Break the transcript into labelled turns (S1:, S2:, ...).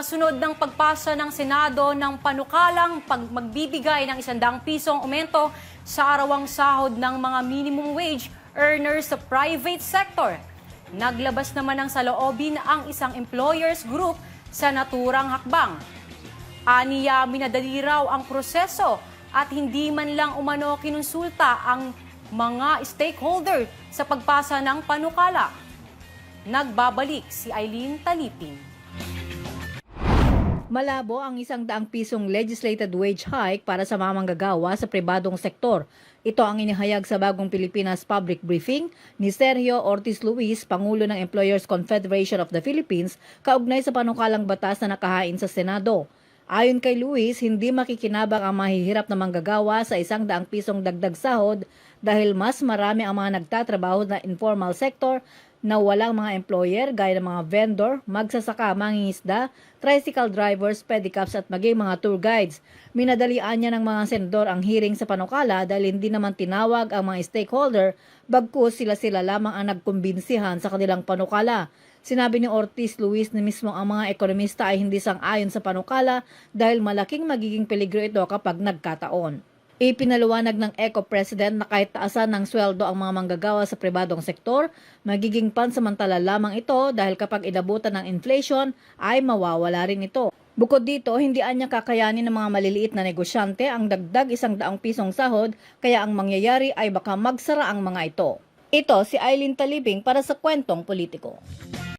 S1: kasunod ng pagpasa ng Senado ng panukalang pag magbibigay ng isandang pisong aumento sa arawang sahod ng mga minimum wage earners sa private sector. Naglabas naman ng saloobin ang isang employers group sa naturang hakbang. Aniya minadali raw ang proseso at hindi man lang umano kinonsulta ang mga stakeholder sa pagpasa ng panukala. Nagbabalik si Eileen Talipin.
S2: Malabo ang isang daang pisong legislated wage hike para sa mga manggagawa sa pribadong sektor. Ito ang inihayag sa bagong Pilipinas Public Briefing ni Sergio Ortiz Luis, Pangulo ng Employers Confederation of the Philippines, kaugnay sa panukalang batas na nakahain sa Senado. Ayon kay Luis, hindi makikinabang ang mahihirap na manggagawa sa isang daang pisong dagdag sahod dahil mas marami ang mga nagtatrabaho na informal sector na walang mga employer gaya ng mga vendor, magsasaka, mangingisda, tricycle drivers, pedicabs at maging mga tour guides. Minadalian niya ng mga senador ang hearing sa panukala dahil hindi naman tinawag ang mga stakeholder bagkus sila-sila lamang ang nagkumbinsihan sa kanilang panukala. Sinabi ni Ortiz Luis na mismo ang mga ekonomista ay hindi sang-ayon sa panukala dahil malaking magiging peligro ito kapag nagkataon. Ipinaliwanag ng ECO President na kahit taasan ng sweldo ang mga manggagawa sa pribadong sektor, magiging pansamantala lamang ito dahil kapag inabutan ng inflation ay mawawala rin ito. Bukod dito, hindi anya kakayanin ng mga maliliit na negosyante ang dagdag isang daang pisong sahod kaya ang mangyayari ay baka magsara ang mga ito. Ito si Eileen Talibing para sa Kwentong Politiko.